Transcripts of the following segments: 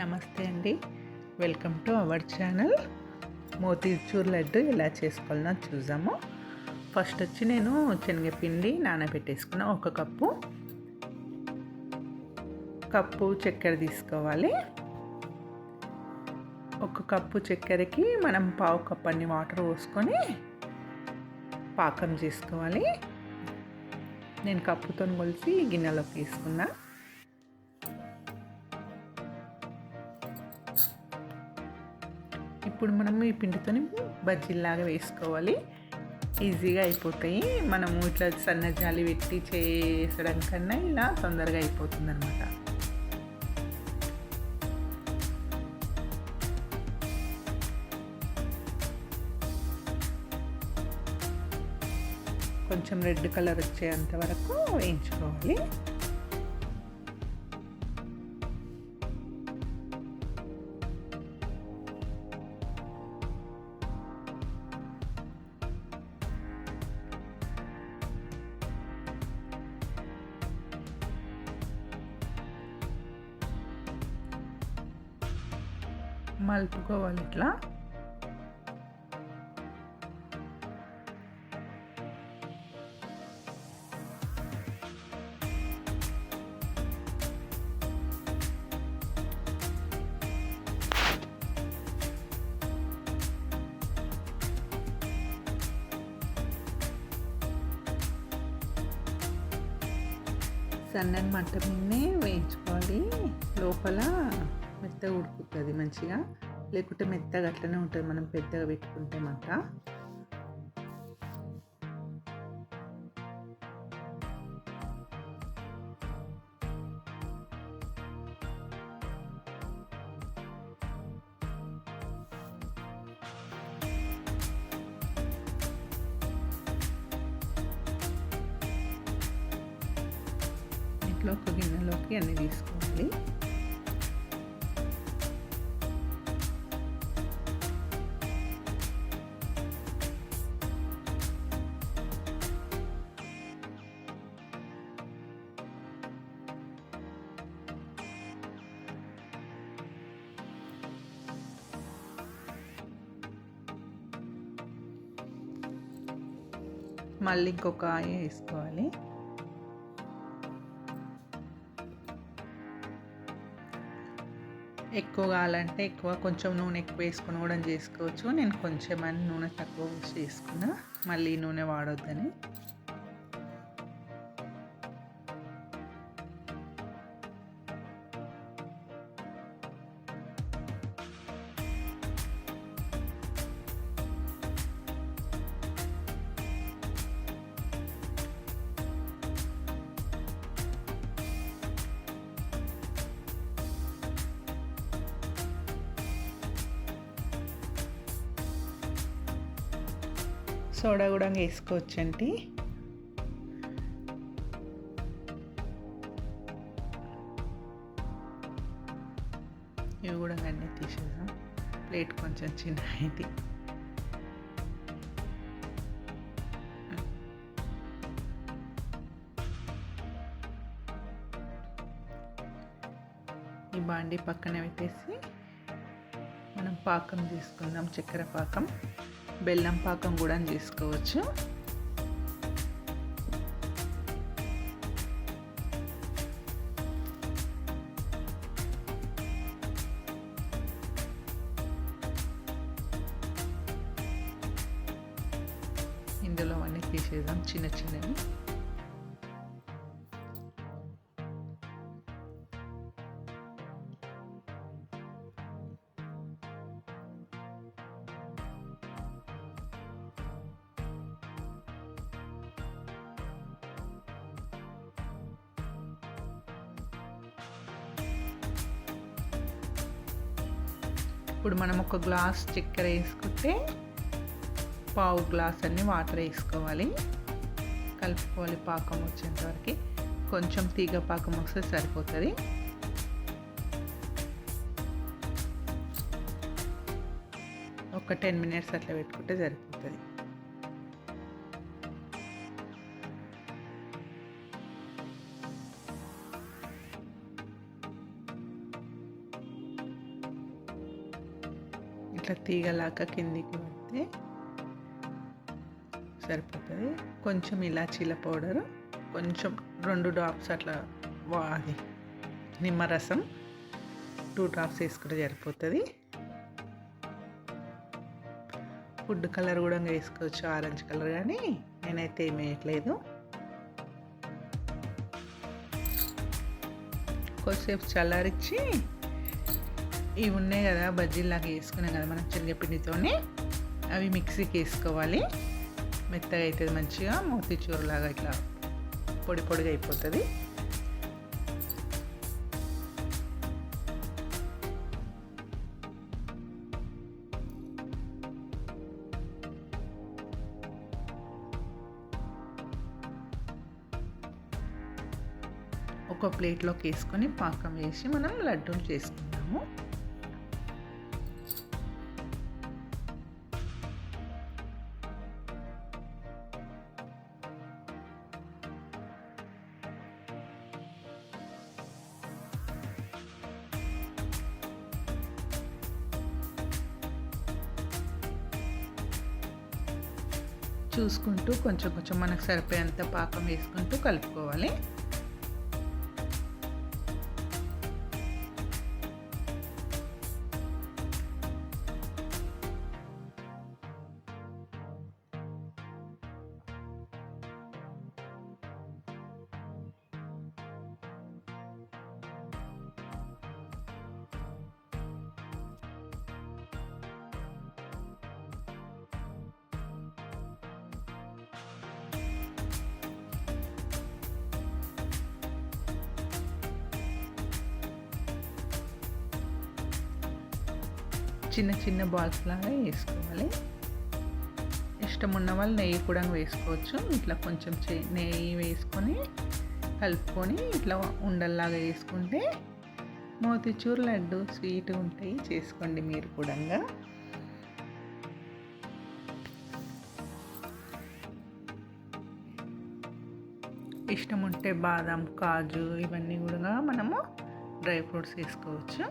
నమస్తే అండి. Welcome to our channel motichoor laddu ఎలా చేసుకోవాలనో చూసాము ఫస్ట్ వచ్చి నేను శనగపిండి నానబెట్టేసుకున్న ఒక కప్పు. కప్పు చక్కెర తీసుకోవాలి. ఒక కప్పు చక్కెరకి మనం పావు కప్పు అన్ని వాటర్ పోసుకొని పాకం చేసుకోవాలి. నేను కప్పుతో కొలిసి గిన్నెలోకి తీసుకున్నాను ఇప్పుడు మనం ఈ పిండితోని బజ్జీలాగా వేసుకోవాలి. ఈజీగా అయిపోతాయి. మనము ఇట్లా సన్న జాలి పెట్టి చేసడం కన్నా ఇలా తొందరగా అయిపోతుంది అనమాట కొంచెం రెడ్ కలర్ వచ్చేంత వరకు వేయించుకోవాలి. మలుపుకోవాలి ఇట్లా. సన్నని మంట మీదనే వేయించుకోవాలి. లోపల మెత్తగా ఉడుకుతుంది మంచిగా లేకుంటే మెత్తగా అట్లనే ఉంటుంది మనం పెద్దగా పెట్టుకుంటే మంట ఇట్లా ఒక గిన్నెలోకి అన్నీ తీసుకోవాలి మళ్ళీ ఇంకొక ఆయ వేసుకోవాలి. ఎక్కువ కావాలంటే ఎక్కువ కొంచెం నూనె ఎక్కువ వేసుకొని కూడా చేసుకోవచ్చు. నేను కొంచెం అని నూనె తక్కువ వేసి చేసుకున్నా. మళ్ళీ నూనె వాడొద్దని. సోడా కూడా వేసుకోవచ్చండి. ఇవి కూడా అన్నీ తీసేద్దాం. ప్లేట్ కొంచెం చిన్న ఇది ఈ బాండి పక్కన పెట్టేసి మనం పాకం తీసుకుందాం చక్కెర పాకం. బెల్లం పాకం కూడా చేసుకోవచ్చు ఇందులో అన్నీ తీసేద్దాం చిన్న చిన్నవి. ఇప్పుడు మనం ఒక గ్లాస్ చక్కెర వేసుకుంటే పావు గ్లాస్ అన్ని వాటర్ వేసుకోవాలి. కలుపుకోవాలి పాకం వచ్చేంతవరకు కొంచెం తీగ పాకం వస్తే సరిపోతుంది. ఒక టెన్ మినిట్స్ అట్లా పెట్టుకుంటే సరిపోతుంది. ఇట్లా తీగలాగా కిందికి పడితే సరిపోతుంది. కొంచెం ఇలాచీల పౌడరు కొంచెం రెండు డ్రాప్స్ అట్లా వా- అది నిమ్మరసం టూ డ్రాప్స్ వేసుకుంటే సరిపోతుంది. ఫుడ్ కలర్ కూడా వేసుకోవచ్చు ఆరెంజ్ కలర్ కానీ నేనైతే ఏమి వేయట్లేదు. కొద్దిసేపు చల్లారిచ్చి ఇవి ఉన్నాయి కదా బజ్జీలాగా వేసుకున్నాం కదా మనం శనగపిండితోనే. అవి మిక్సీకి వేసుకోవాలి. మెత్తగా అవుతుంది మంచిగా లాగా ఇట్లా పొడి పొడిగా అయిపోతుంది. ఒక ప్లేట్లోకి వేసుకొని పాకం వేసి మనం లడ్డూలు చేసుకుందాము చూసుకుంటూ కొంచెం కొంచెం మనకు సరిపోయేంత పాకం వేసుకుంటూ కలుపుకోవాలి. చిన్న చిన్న బాల్స్ లాగా వేసుకోవాలి. ఇష్టం ఉన్న వాళ్ళు నెయ్యి కూడా వేసుకోవచ్చు. ఇట్లా కొంచెం నెయ్యి వేసుకొని కలుపుకొని ఇట్లా ఉండల్లాగా వేసుకుంటే మోతిచూర్ లడ్డు స్వీట్ ఉంటాయి చేసుకోండి మీరు కూడా. ఇష్టం ఉంటే బాదం కాజు ఇవన్నీ కూడా మనము డ్రై ఫ్రూట్స్ వేసుకోవచ్చు.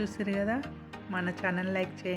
చూసారు కదా? మన ఛానల్ లైక్ చేయండి.